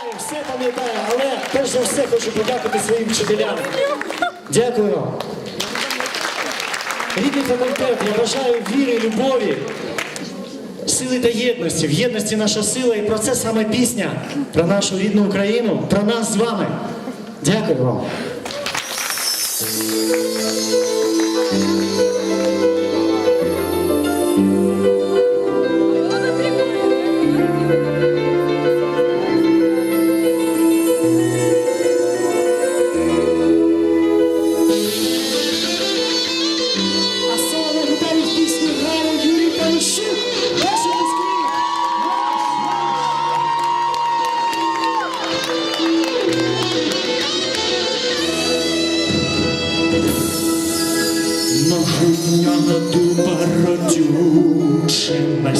знаю, все пам'ятаю, але перш за все хочу подякувати своїм вчителям. Дякую. Рідний факультет, я бажаю віри, любові, сили та єдності. В єдності наша сила, і про це саме пісня про нашу рідну Україну, про нас з вами. Дякую вам.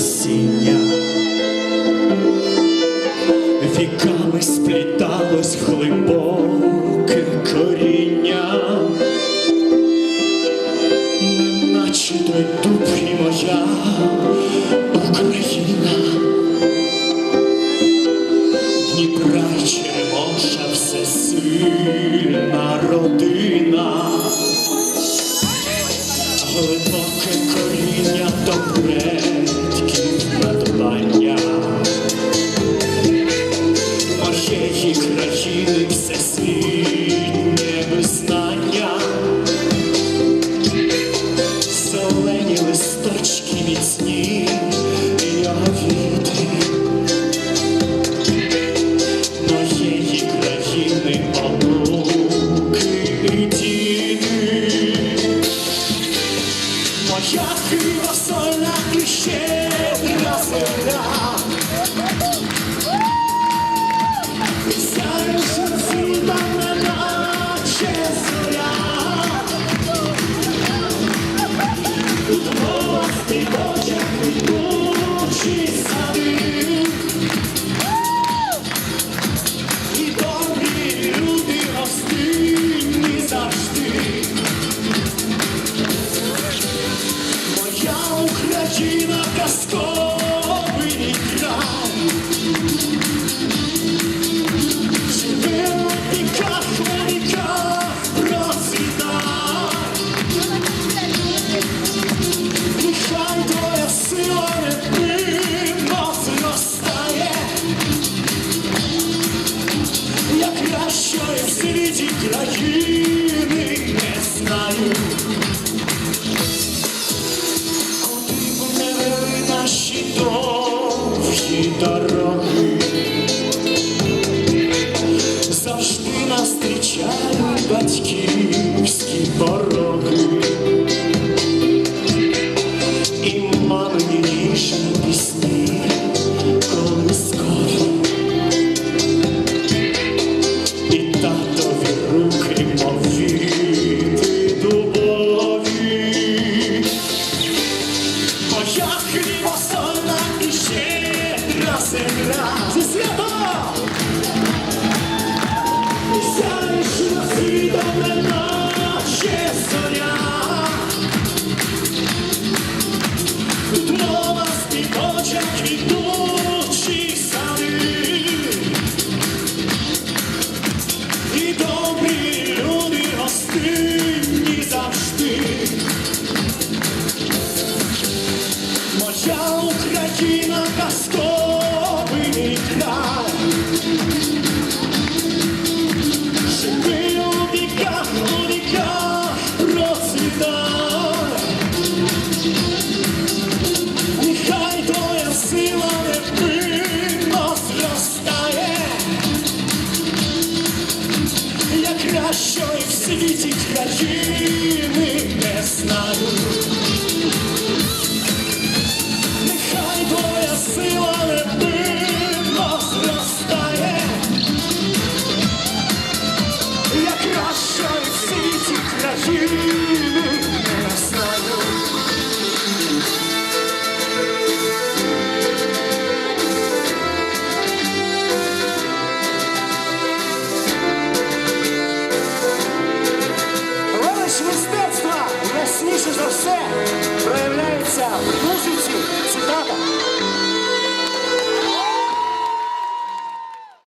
Насіння Віками спліталось глибоке коріння. Неначе той дуб і моя Україна. Дніпра Моя хліба сольна і щедра. земля Сяючи казковий край Живе у віках процвітай Нехай твоя сила невпинно зростає Я кращої в світі дороги, завжди нас зустрічають батьківські пороги. І мамині ніжні пісні колискові. І татові руки, мов віти дубові. Моя хліба сольна і щедра Моя Україна America.